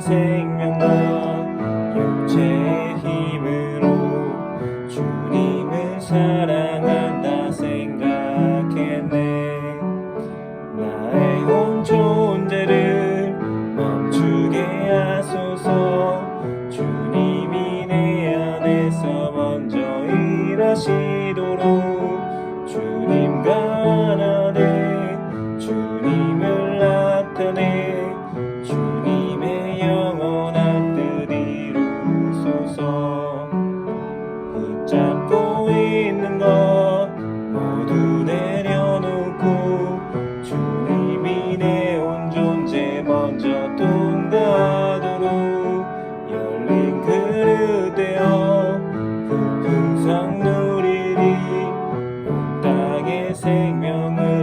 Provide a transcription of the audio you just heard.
생명나 육체의 힘으로 주님을 사랑한다 생각했네. 나의 온 존재를 멈추게 하소서. 주님이 내 안에서 먼저 일하시도록 주님과 나네 주님을 나타내 잡고 있는 것 모두 내려놓고 주님이 내 온 존재 먼저 통과하도록 열린 그릇 되어 그 풍성 누리리 온 땅의 생명을